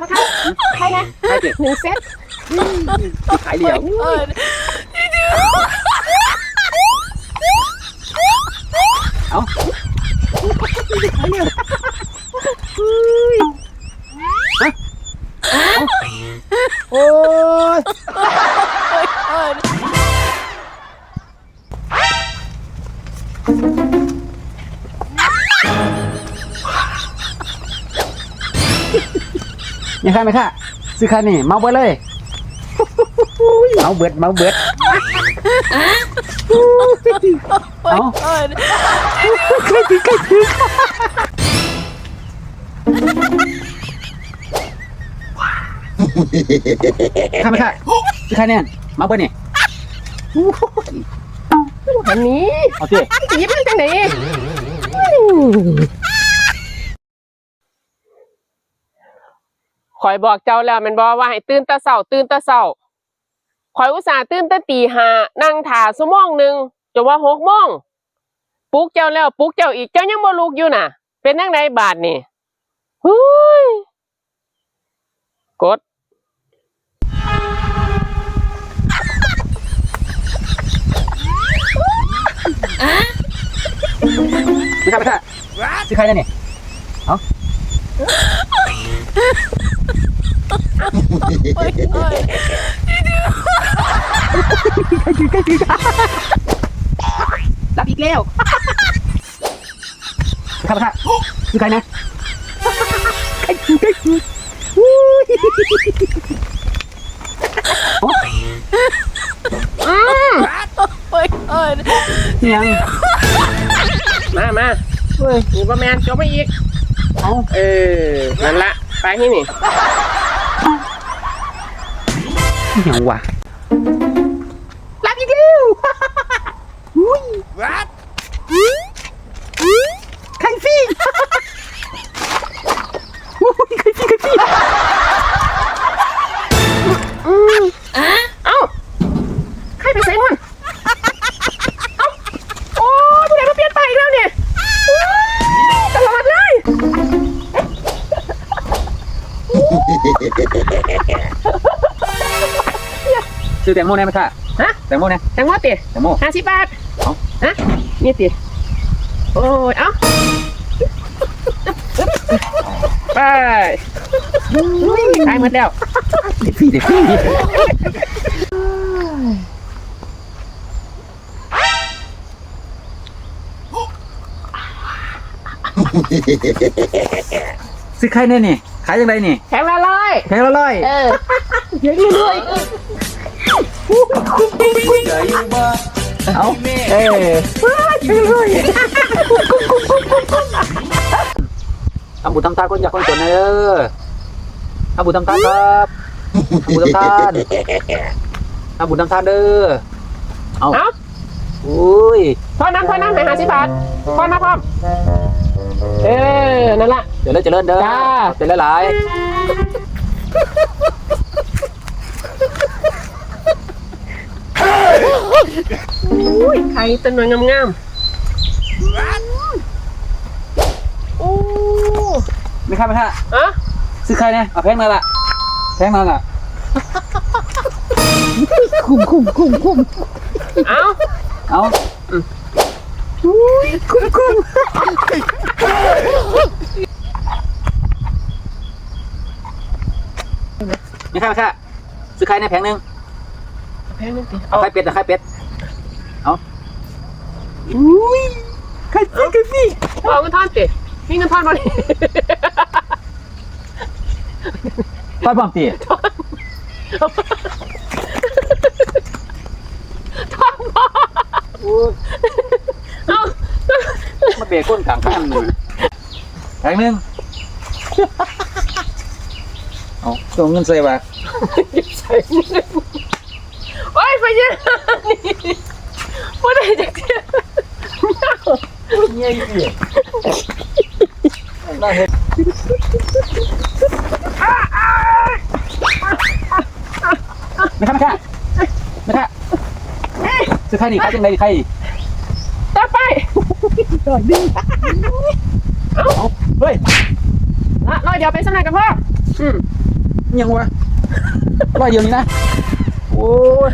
ดิหนึ่งเซตขายเดียวเออเอาขายเดียวฮะเอาโอ้ย เออยังค่ะไหมค่ะซื้อค่ะนี่เมาเบิดเลยเมาเบิดเมาเบิดเอาเออใกล้ถึงใกล้ถึงค่ะไหมค่ะซื้อค่ะเนี่ยเมาเบิดนี่อันนี้เอาสิจะยิบมันจังไหน คอยบอกเจ้าแล้วมันบอกว่าให้ตื่นตะเสาตื่นตะเสาคอยอุตส่าห์ตื่นตะตีหานั่งถ่าสมองหนึ่งจนว่าหกโมงปลุกเจ้าแล้วปลุกเจ้าอีกเจ้ายังบ่ลุกอยู่น่ะ เป็นนังไดบาทนี่เฮ้ยกดซื้อค่ะไหมค่ะซื้อค่ะเนี่ยนี่เอาเออ รับอีกแล้วซื้อค่ะไหมค่ะซื้อค่ะนะใกล้ถึงใกล้ถึงอู้ยโอ้ยเออยังมามาเฮ้ยนี่บ่แมนจบไปอีก เอาเออ นั่นละ ไปที่นี่ ยังวะรับอีกแล้วไข่ฟี่โอ้ยไข่ฟี่ไข่ฟี่เอ้าใครไปใส่มันเอ้าโอ้ยผู้ใดมาเปลี่ยนไปอีกแล้วเนี่ยอุ๊ยตลอดเลย ซื้อแตงโมได้ไหมค่ะฮะ แตงโมเนี่ยแตงโมติแตงโม ห้าสิบบาทเอ้า ฮะนี่ติโอ้ย เอ้า ไปขายหมดแล้ว เด็กฟี่เด็กฟี่ซื้อไข่เนี่ยนี่ขายยังไงนี่แข็งละร้อยแพงละร้อย เออเยอะรวย เอาเออทำบุญทำทานคนอยากคนจนนะเด้อทำบุญทำทานครับทำบุญทำทานทำบุญทำทานเด้อ เอาเอ้าอุ้ยพ่อน้ำพ่อน้ำให้ห้าสิบบาทพ่อน้ำพร้อมเออ นั่นละเจริญเจริญเด้อจ้าเจริญหลาย อุ้ยไข่ตัวหน่วยงามๆโอ้ไม่ค่าไม่ค่าอะซื้อใครเนี่ยเอาแพงมาละแพงมาละคุ้มคุ้มคุ้มคุ้มเอ้าเอาอุ้ยคุ้มคุ้มไม่ค่าไม่ค่าซื้อใครเนี่ยแพงหนึ่งแพงนึงสิเอาเอาไข่เป็ดเอาไข่เป็ด เอาอุ้ยไข่เป็ดไข่ฟี่เอาเงินทอนสิมีเงินทอนมาดิไปบ้อมตีทอนมาเอามาเบรกก้นขางข้างหนึ่งแพงหนึ่งเอาส่งเงินใส่บาใส่เงินโอ้ยไปเยอะนี่ว่าได้จากเที่ย เองเงี้ยน่าเห็นไม่ค่ะไม่ค่ะไม่ค่ะซื้อใครนี่ใครจังไรใครต่อไปเอาเฮ้ยละร้อยเดียวไปสำนักกันพ่ออืมยังวะร้อยเดียวนี้นะ โอ้ย